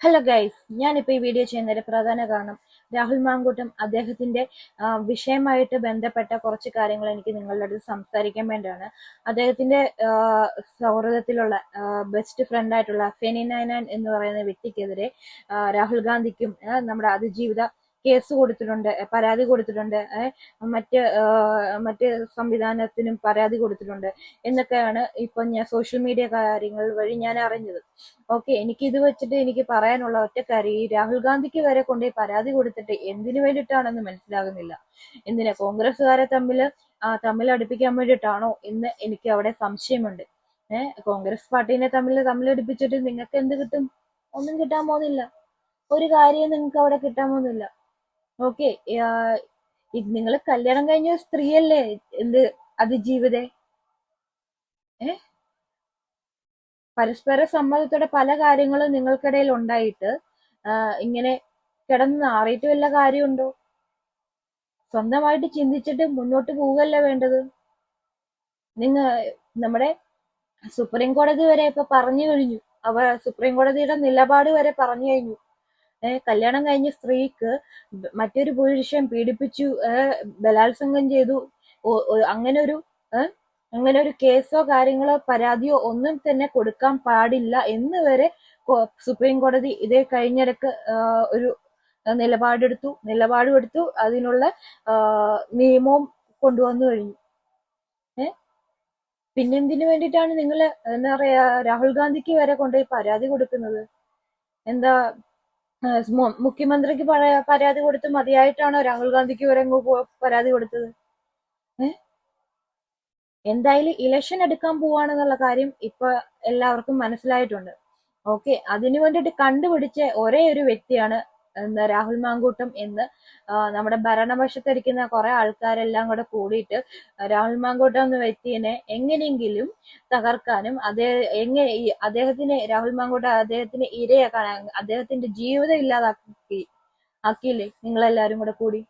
Hello guys ഞാനിപ്പോൾ ഈ video ചെയ്യുന്നതിന്റെ പ്രധാന കാരണം രാഹുൽ മാങ്കൂട്ടം അദ്ദേഹത്തിന്റെ വിഷയമായിട്ട് ബന്ധപ്പെട്ട കുറച്ച് കാര്യങ്ങൾ എനിക്ക് നിങ്ങളുടെ അടുത്ത് സംസാരിക്കാൻ വേണ്ടിയാണ്. അദ്ദേഹത്തിന്റെ സൗഹൃദത്തിലുള്ള ബെസ്റ്റ് ഫ്രണ്ട് ആയിട്ടുള്ള ഫെനി എന്ന് പറയുന്ന വ്യക്തിക്കെതിരെ രാഹുൽ ഗാന്ധിക്കും നമ്മുടെ അതിജീവിത കേസ് കൊടുത്തിട്ടുണ്ട് പരാതി കൊടുത്തിട്ടുണ്ട് മറ്റ് മറ്റ് സംവിധാനത്തിനും പരാതി കൊടുത്തിട്ടുണ്ട്. എന്നൊക്കെയാണ് ഇപ്പൊ ഞാൻ സോഷ്യൽ മീഡിയ കാര്യങ്ങൾ വഴി ഞാൻ അറിഞ്ഞത്. ഓക്കെ എനിക്ക് ഇത് വെച്ചിട്ട് എനിക്ക് പറയാനുള്ള ഒറ്റ കാര്യം ഈ രാഹുൽ ഗാന്ധിക്ക് വരെ കൊണ്ടുപോയി പരാതി കൊടുത്തിട്ട് എന്തിനു വേണ്ടിയിട്ടാണെന്ന് മനസ്സിലാകുന്നില്ല. എന്തിനാ കോൺഗ്രസ്സുകാരെ തമ്മിൽ തമ്മിൽ അടുപ്പിക്കാൻ വേണ്ടിയിട്ടാണോ എന്ന് എനിക്ക് അവിടെ സംശയമുണ്ട്. ഏഹ് കോൺഗ്രസ് പാർട്ടീനെ തമ്മിൽ തമ്മിലടുപ്പിച്ചിട്ട് നിങ്ങൾക്ക് എന്ത് കിട്ടും? ഒന്നും കിട്ടാൻ പോകുന്നില്ല. ഒരു കാര്യം നിങ്ങൾക്ക് അവിടെ കിട്ടാൻ പോകുന്നില്ല. ഓക്കെ നിങ്ങൾ കല്യാണം കഴിഞ്ഞ സ്ത്രീയല്ലേ? എന്ത് അതിജീവിതേ? ഏ? പരസ്പര സമ്മതത്തോടെ പല കാര്യങ്ങളും നിങ്ങൾക്കിടയിൽ ഉണ്ടായിട്ട് ഇങ്ങനെ കിടന്ന് നാറിയിട്ട് വല്ല കാര്യമുണ്ടോ? സ്വന്തമായിട്ട് ചിന്തിച്ചിട്ട് മുന്നോട്ട് പോവുകയല്ല വേണ്ടത്? നിങ്ങൾ നമ്മുടെ സുപ്രീം കോടതി വരെ ഇപ്പൊ പറഞ്ഞു കഴിഞ്ഞു. അവ സുപ്രീം കോടതിയുടെ നിലപാട് വരെ പറഞ്ഞു കഴിഞ്ഞു. കല്യാണം കഴിഞ്ഞ സ്ത്രീക്ക് മറ്റൊരു പുരുഷൻ പീഡിപ്പിച്ചു ബലാത്സംഗം ചെയ്തു. അങ്ങനെ ഒരു അങ്ങനെ ഒരു കേസോ കാര്യങ്ങളോ പരാതിയോ ഒന്നും തന്നെ കൊടുക്കാൻ പാടില്ല. എന്ന് വരെ സുപ്രീം കോടതി ഇതേ കഴിഞ്ഞിടക്ക് ഒരു നിലപാടെടുത്തു. നിലപാടും എടുത്തു അതിനുള്ള നിയമവും കൊണ്ടുവന്നു കഴിഞ്ഞു. പിന്നെന്തിനു വേണ്ടിയിട്ടാണ് നിങ്ങൾ എന്താ പറയാ രാഹുൽ ഗാന്ധിക്ക് വരെ കൊണ്ടുപോയി പരാതി കൊടുക്കുന്നത്? എന്താ മുഖ്യമന്ത്രിക്ക് പരാ- പരാതി കൊടുത്ത് മതിയായിട്ടാണോ രാഹുൽ ഗാന്ധിക്ക് വരെ പരാതി കൊടുത്തത്? എന്തായാലും ഇലക്ഷൻ എടുക്കാൻ പോവാണെന്നുള്ള കാര്യം ഇപ്പൊ എല്ലാവർക്കും മനസ്സിലായിട്ടുണ്ട്. ഓക്കെ അതിനു വേണ്ടിയിട്ട് കണ്ടുപിടിച്ച ഒരേ ഒരു വ്യക്തിയാണ് എന്താ രാഹുൽ മാങ്കൂട്ടം എന്ന് നമ്മുടെ ഭരണപക്ഷത്തിരിക്കുന്ന കുറെ ആൾക്കാരെല്ലാം കൂടെ കൂടിയിട്ട് രാഹുൽ മാങ്കൂട്ടം എന്ന വ്യക്തിയെ എങ്ങനെയെങ്കിലും തകർക്കാനും അതേ എങ്ങനെ അദ്ദേഹത്തിന് രാഹുൽ മാങ്കൂട്ടം അദ്ദേഹത്തിന് ഇരയാക്കാൻ അദ്ദേഹത്തിന്റെ ജീവിതം ഇല്ലാതാക്കി ആക്കിയില്ലേ നിങ്ങളെല്ലാരും കൂടെ കൂടി?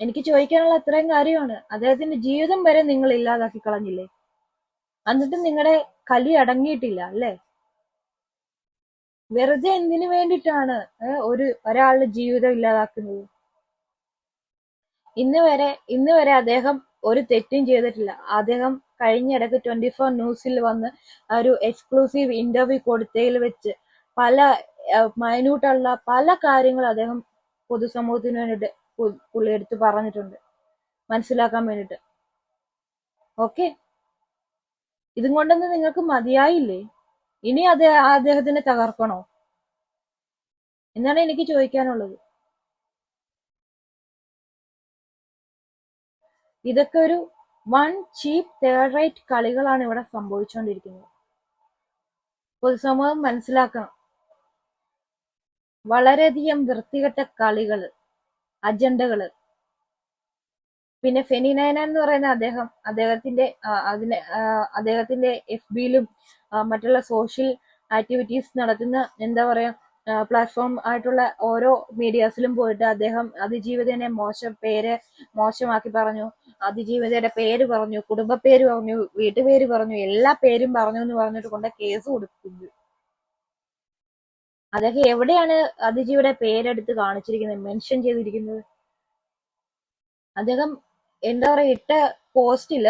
എനിക്ക് ചോദിക്കാനുള്ള അത്രയും കാര്യമാണ്. അദ്ദേഹത്തിന്റെ ജീവിതം വരെ നിങ്ങൾ ഇല്ലാതാക്കി കളഞ്ഞില്ലേ? എന്നിട്ടും നിങ്ങളുടെ കലി അടങ്ങിയിട്ടില്ല അല്ലേ? വെറുതെ എന്തിനു വേണ്ടിയിട്ടാണ് ഒരു ഒരാളുടെ ജീവിതം ഇല്ലാതാക്കുന്നത്? ഇന്ന് വരെ ഇന്ന് വരെ അദ്ദേഹം ഒരു തെറ്റും ചെയ്തിട്ടില്ല. അദ്ദേഹം കഴിഞ്ഞിടക്ക് ട്വന്റി ഫോർ ന്യൂസിൽ വന്ന് ഒരു എക്സ്ക്ലൂസീവ് ഇന്റർവ്യൂ കൊടുത്തതിൽ വെച്ച് പല മൈന്യൂട്ടുള്ള പല കാര്യങ്ങളും അദ്ദേഹം പൊതുസമൂഹത്തിന് വേണ്ടിയിട്ട് പുള്ളി എടുത്ത് പറഞ്ഞിട്ടുണ്ട്. മനസ്സിലാക്കാൻ വേണ്ടിയിട്ട്. ഓക്കെ? ഇതും കൊണ്ടൊന്നും നിങ്ങൾക്ക് മതിയായില്ലേ? ഇനി അത് അദ്ദേഹത്തിനെ തകർക്കണോ? എന്നാണ് എനിക്ക് ചോദിക്കാനുള്ളത്. ഇതൊക്കെ ഒരു വൺ ചീപ്പ് തേർഡ് റേറ്റ് കളികളാണ് ഇവിടെ സംഭവിച്ചുകൊണ്ടിരിക്കുന്നത് പൊതുസമൂഹം മനസ്സിലാക്കണം. വളരെയധികം വൃത്തികെട്ട കളികൾ അജണ്ടകൾ. പിന്നെ ഫെനിനൈന എന്ന് പറയുന്ന അദ്ദേഹം അദ്ദേഹത്തിന്റെ അതിനെ അദ്ദേഹത്തിന്റെ എഫ് ബിയിലും മറ്റുള്ള സോഷ്യൽ ആക്ടിവിറ്റീസ് നടത്തുന്ന എന്താ പറയുക പ്ലാറ്റ്ഫോം ആയിട്ടുള്ള ഓരോ മീഡിയാസിലും പോയിട്ട് അദ്ദേഹം അതിജീവിതനെ മോശം പേര് മോശമാക്കി പറഞ്ഞു. അതിജീവിതയുടെ പേര് പറഞ്ഞു കുടുംബ പേര് പറഞ്ഞു വീട്ടുപേര് പറഞ്ഞു എല്ലാ പേരും പറഞ്ഞു എന്ന് പറഞ്ഞിട്ട് കൊണ്ട് കേസ് കൊടുക്കുന്നു. അദ്ദേഹം എവിടെയാണ് അതിജീവിയുടെ പേരെടുത്ത് കാണിച്ചിരിക്കുന്നത് മെൻഷൻ ചെയ്തിരിക്കുന്നത്? അദ്ദേഹം എന്താ പറയാ ഇട്ട പോസ്റ്റിൽ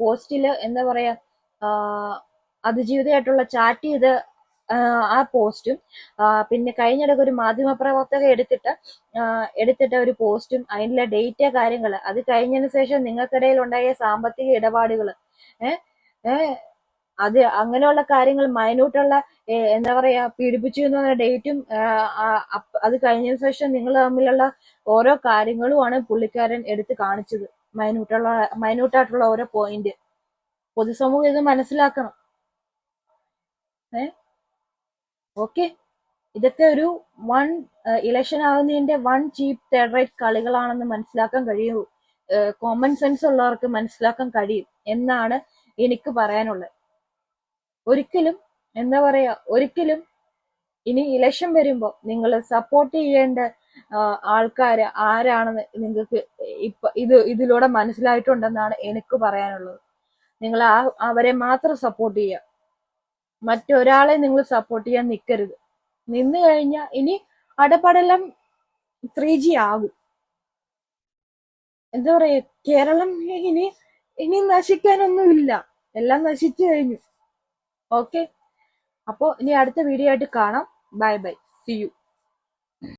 പോസ്റ്റിൽ എന്താ പറയാ ആഹ് അതിജീവിതമായിട്ടുള്ള ചാറ്റ് ചെയ്ത് ആ പോസ്റ്റും പിന്നെ കഴിഞ്ഞിടക്ക് ഒരു മാധ്യമപ്രവർത്തക എടുത്തിട്ട് എടുത്തിട്ട ഒരു പോസ്റ്റും അതിന്റെ ഡേറ്റ കാര്യങ്ങൾ അത് കഴിഞ്ഞതിന് ശേഷം നിങ്ങൾക്കിടയിൽ ഉണ്ടായ സാമ്പത്തിക ഇടപാടുകൾ അത് അങ്ങനെയുള്ള കാര്യങ്ങൾ മൈന്യൂട്ടുള്ള എന്താ പറയാ പീഡിപ്പിച്ചു എന്ന് പറഞ്ഞ ഡേറ്റും അത് കഴിഞ്ഞതിന് ശേഷം നിങ്ങൾ തമ്മിലുള്ള ഓരോ കാര്യങ്ങളുമാണ് പുള്ളിക്കാരൻ എടുത്ത് കാണിച്ചത് മൈന്യൂട്ടുള്ള മൈന്യൂട്ടായിട്ടുള്ള ഓരോ പോയിന്റ് പൊതുസമൂഹം ഇത് മനസ്സിലാക്കണം. ഏ? ഓക്കെ. ഇതൊക്കെ ഒരു വൺ ഇലക്ഷൻ ആകുന്നതിന്റെ വൺ ചീപ്പ് തേർഡ് റേറ്റ് കളികളാണെന്ന് മനസ്സിലാക്കാൻ കഴിയൂ. കോമൺ സെൻസ് ഉള്ളവർക്ക് മനസ്സിലാക്കാൻ കഴിയും എന്നാണ് എനിക്ക് പറയാനുള്ളത്. ഒരിക്കലും എന്താ പറയാ ഒരിക്കലും ഇനി ഇലക്ഷൻ വരുമ്പോ നിങ്ങൾ സപ്പോർട്ട് ചെയ്യേണ്ട ആൾക്കാര് ആരാണെന്ന് നിങ്ങൾക്ക് ഇപ്പൊ ഇത് ഇതിലൂടെ മനസ്സിലായിട്ടുണ്ടെന്നാണ് എനിക്ക് പറയാനുള്ളത്. നിങ്ങൾ ആ അവരെ മാത്രം സപ്പോർട്ട് ചെയ്യുക മറ്റൊരാളെ നിങ്ങൾ സപ്പോർട്ട് ചെയ്യാൻ നിൽക്കരുത് നിന്ന് കഴിഞ്ഞാൽ ഇനി അടപടലം ത്രീ ജി ആകും. എന്താ പറയാ കേരളം ഇനി ഇനി നശിക്കാനൊന്നുമില്ല എല്ലാം നശിച്ചു കഴിഞ്ഞു. ഓക്കെ അപ്പോൾ ഇനി അടുത്ത വീഡിയോ ആയിട്ട് കാണാം. Bye bye C U